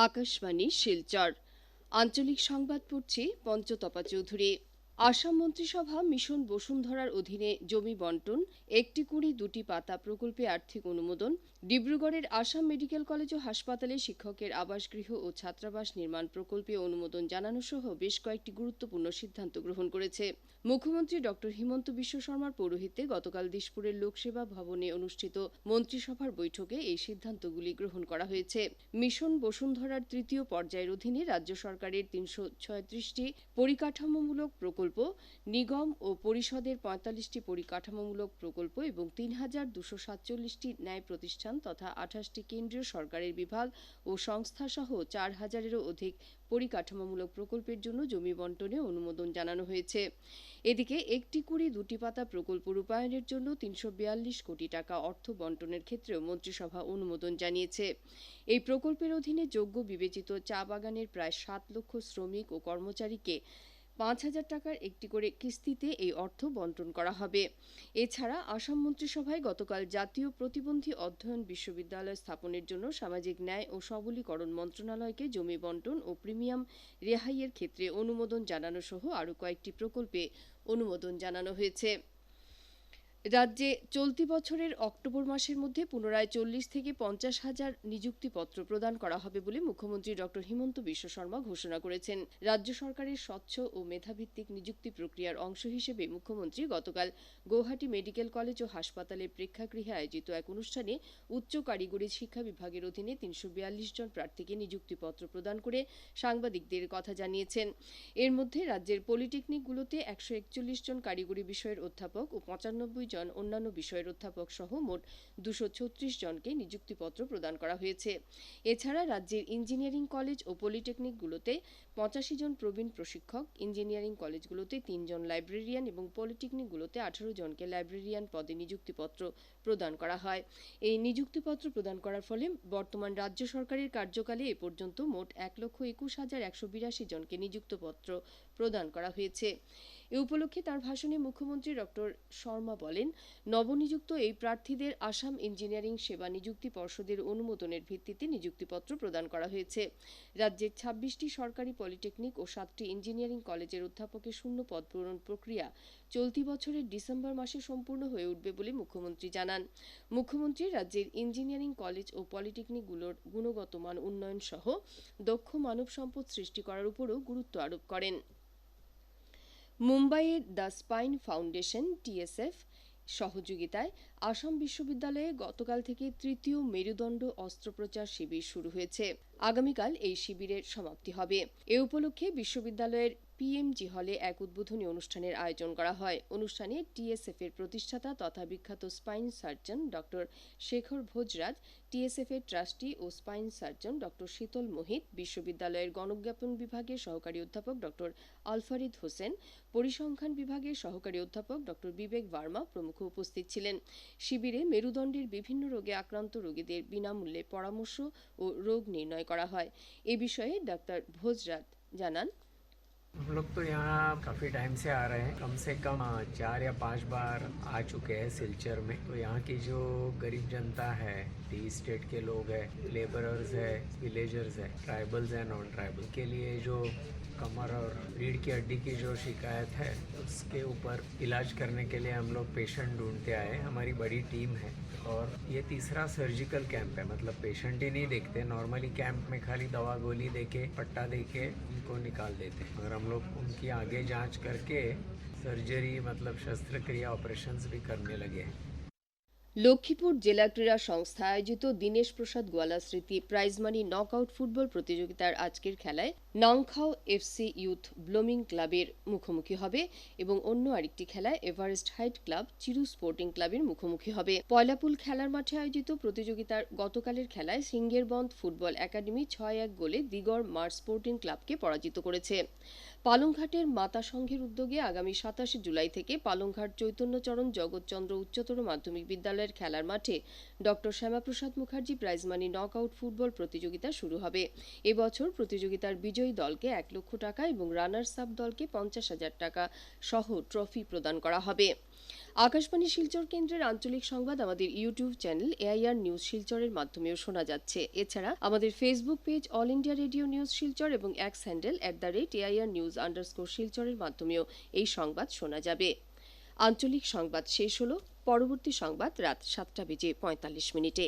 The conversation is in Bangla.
আকাশবাণী শিলচর। আঞ্চলিক সংবাদ পড়ছে পঞ্চতপা চৌধুরী। আসাম মন্ত্রিসভা মিশন বসুন্ধরার অধীনে জমি বন্টন, একটি কুড়ি, দুটি পাতা প্রকল্পে আর্থিক অনুমোদন, ডিব্রুগড়ের আসাম মেডিকেল কলেজ ও হাসপাতালে শিক্ষকের আবাসগৃহ ও ছাত্রাবাস নির্মাণ প্রকল্পে অনুমোদন জানানো সহ বেশ কয়েকটি গুরুত্বপূর্ণ সিদ্ধান্ত গ্রহণ করেছে। মুখ্যমন্ত্রী ড. হিমন্ত বিশ্ব শর্মার পৌরোহিত্যে গতকাল দিশপুরের লোকসেবা ভবনে অনুষ্ঠিত মন্ত্রিসভার বৈঠকে এই সিদ্ধান্তগুলি গ্রহণ করা হয়েছে। মিশন বসুন্ধরার তৃতীয় পর্যায়ের অধীনে রাজ্য সরকারের তিনশো ছয়ত্রিশটি পরিকাঠামোমূলক প্রকল্প নিগম ও পরিষদের পঁয়তাল্লিশটি পরিকাঠামোমূলক প্রকল্প এবং তিন হাজার দুশো সাতচল্লিশটি ন্যায় প্রতিষ্ঠান তথা আঠাশটি কেন্দ্রীয় সরকারের বিভাগ ও সংস্থা সহ চার হাজারেরও অধিক পরিকাঠামোমূলক প্রকল্পের জন্য জমি বন্টনে অনুমোদন জানানো হয়েছে। এদিকে একটি কুড়ি দুটি পাতা প্রকল্প রূপায়ণের জন্য তিনশো বিয়াল্লিশ কোটি টাকা অর্থ বন্টনের ক্ষেত্রেও মন্ত্রিসভা অনুমোদন জানিয়েছে। এই প্রকল্পের অধীনে যোগ্য বিবেচিত চা বাগানের প্রায় সাত লক্ষ শ্রমিক ও কর্মচারীকে পাঁচ হাজার টাকার একটি করে কিস্তিতে এই অর্থ বন্টন করা হবে। এছাড়া আসাম মন্ত্রিসভায় গতকাল জাতীয় প্রতিবন্ধী অধ্যয়ন বিশ্ববিদ্যালয় স্থাপনের জন্য সামাজিক ন্যায় ও সবলীকরণ মন্ত্রণালয়কে জমি বন্টন ও প্রিমিয়াম রেহাইয়ের ক্ষেত্রে অনুমোদন জানানো সহ আরও কয়েকটি প্রকল্পে অনুমোদন জানানো হয়েছে। রাজ্যে চলতি বছরের অক্টোবর মাসের মধ্যে পুনরায় চল্লিশ থেকে পঞ্চাশ হাজার নিযুক্তিপত্র প্রদান করা হবে বলে মুখ্যমন্ত্রী ড. হিমন্ত বিশ্ব শর্মা ঘোষণা করেছেন। রাজ্য সরকারের স্বচ্ছ ও মেধাভিত্তিক নিযুক্তি প্রক্রিয়ার অংশ হিসেবে মুখ্যমন্ত্রী গতকাল গৌহাটি মেডিকেল কলেজ ও হাসপাতালে প্রেক্ষাগৃহে আয়োজিত এক অনুষ্ঠানে উচ্চ কারিগরি শিক্ষা বিভাগের অধীনে তিনশো বিয়াল্লিশ জন প্রার্থীকে নিযুক্তিপত্র প্রদান করে সাংবাদিকদের কথা জানিয়েছেন। এর মধ্যে রাজ্যের পলিটেকনিকগুলোতে একশো একচল্লিশ জন কারিগরি বিষয়ের অধ্যাপক ও পঁচানব্বই জন অন্যান্য বিষয়ের অধ্যাপক সহ মোট দুশো ছত্রিশ জনকে নিযুক্তিপত্র প্রদান করা হয়েছে। এছাড়া রাজ্যের ইঞ্জিনিয়ারিং কলেজ ও পলিটেকনিকগুলোতে পঁচাশি জন প্রবীণ প্রশিক্ষক, ইঞ্জিনিয়ারিং কলেজগুলোতে তিনজন লাইব্রেরিয়ান এবং পলিটেকনিকগুলোতে আঠারো জনকে লাইব্রেরিয়ান পদে নিযুক্তিপত্র প্রদান করা হয়। এই নিযুক্তিপত্র প্রদান করার ফলে বর্তমান রাজ্য সরকারের কার্যকালে এ পর্যন্ত মোট এক লক্ষ একুশ হাজার একশো বিরাশি জনকে নিযুক্তপত্র প্রদান করা হয়েছে। এ উপলক্ষে তার ভাষণে মুখ্যমন্ত্রী ডক্টর শর্মা বলেন, নবনিযুক্ত এই প্রার্থীদের আসাম ইঞ্জিনিয়ারিং সেবা নিযুক্তি পর্ষদের অনুমোদনের ভিত্তিতে নিযুক্তিপত্র প্রদান করা হয়েছে। রাজ্যের ছাব্বিশটি সরকারি পলিটেকনিক ও সাতটি ইঞ্জিনিয়ারিং কলেজের অধ্যাপকের শূন্য পদ পূরণ প্রক্রিয়া চলতি বছরের ডিসেম্বর মাসে সম্পূর্ণ হয়ে উঠবে বলে মুখ্যমন্ত্রী জানান। মুখ্যমন্ত্রী রাজ্যের ইঞ্জিনিয়ারিং কলেজ ও পলিটেকনিকগুলোর গুণগত মান উন্নয়ন সহ দক্ষ মানব সম্পদ সৃষ্টি করার উপরও গুরুত্ব আরোপ করেন। মুম্বাইয়ের দ্য স্পাইন ফাউন্ডেশন টিএসএফ সহযোগিতায় আসাম বিশ্ববিদ্যালয়ে গতকাল থেকে তৃতীয় মেরুদণ্ড অস্ত্রোপচার শিবির শুরু হয়েছে। আগামীকাল এই শিবিরের সমাপ্তি হবে। এ উপলক্ষে বিশ্ববিদ্যালয়ের পিএমজি হলে এক উদ্বোধনী অনুষ্ঠানের আয়োজন করা হয়। অনুষ্ঠানে টিএসএফ এর প্রতিষ্ঠাতা তথা বিখ্যাত spine surgeon doctor Shekhar Bhojraj TSF এর ট্রাস্টি ও spine surgeon doctor Sheetal Mohit, বিশ্ববিদ্যালয়ের গণজ্ঞাপন বিভাগের সহকারী অধ্যাপক ডক্টর আলফারিদ হোসেন, পরিসংখ্যান বিভাগের সহকারী অধ্যাপক ডক্টর বিবেক ভার্মা প্রমুখ উপস্থিত ছিলেন। শিবিরে মেরুদণ্ডের বিভিন্ন রোগে আক্রান্ত রোগীদের বিনামূল্যে পরামর্শ ও রোগ নির্ণয় করা হয়। এ বিষয়ে ডাক্তার ভোজরাজ জানান। हम लोग तो यहाँ काफ़ी टाइम से आ रहे हैं। कम से कम चार या पाँच बार आ चुके हैं सिलचर में। तो यहाँ की जो गरीब जनता है टी स्टेट के लोग हैं लेबरर्स है विलेजर्स है ट्राइबल्स है नॉन ट्राइबल के लिए जो कमर और रीढ़ की हड्डी की जो शिकायत है, उसके ऊपर इलाज करने के लिए हम लोग पेशेंट ढूंढते आए हमारी बड़ी टीम है और ये तीसरा सर्जिकल कैंप है। मतलब पेशेंट ही नहीं देखते नॉर्मली कैंप में खाली दवा गोली देके, पट्टा देके उनको निकाल देते हैं। मगर हम लोग उनकी आगे जाँच करके सर्जरी मतलब शस्त्रक्रिया ऑपरेशंस भी करने लगे हैं। লক্ষ্মীপুর জেলা ক্রীড়া সংস্থা আয়োজিত দীনেশ প্রসাদ গোয়ালা স্মৃতি প্রাইজ মানি নকআউট ফুটবল প্রতিযোগিতার আজকের খেলায় নংখাও এফসি ইউথ ব্লুমিং ক্লাবের মুখোমুখি হবে এবং অন্য আরেকটি খেলায় এভারেস্ট হাইট ক্লাব চিরু স্পোর্টিং ক্লাবের মুখোমুখি হবে। পয়লাপুল খেলার মাঠে আয়োজিত প্রতিযোগিতার গতকালের খেলায় সিঙ্গেরবন্ধ ফুটবল একাডেমি ছয় এক গোলে দিগড় মার্চ স্পোর্টিং ক্লাবকে পরাজিত করেছে। পালংঘাটের মাতা সংঘের উদ্যোগে আগামী সাতাশে জুলাই থেকে পালংঘাট চৈতন্যচরণ জগৎচন্দ্র উচ্চতর মাধ্যমিক বিদ্যালয় বিদ্যালয়ের খেলার মাঠে। Doctor Shyamaprasad Mukherjee prize money knock out football প্রতিযোগিতা শুরু হবে। এবছর প্রতিযোগিতার বিজয়ী দলকে এক লক্ষ টাকা এবং রানার্স আপ দলকে পঞ্চাশ হাজার টাকা সহ ট্রফি প্রদান করা হবে। আকাশবাণী শিলচর কেন্দ্রের আঞ্চলিক সংবাদ আমাদের ইউটিউব চ্যানেল এআইআর নিউজ শিলচরের মাধ্যমেও শোনা যাচ্ছে। এছাড়া আমাদের Facebook page all India radio news Silchar এবং X handle at the rate AIR news underscore শিলচরের মাধ্যমেও এই সংবাদ শোনা যাবে। আঞ্চলিক সংবাদ শেষ হলো। পরবর্তী সংবাদ রাত সাতটা বেজে পঁয়তাল্লিশ মিনিটে।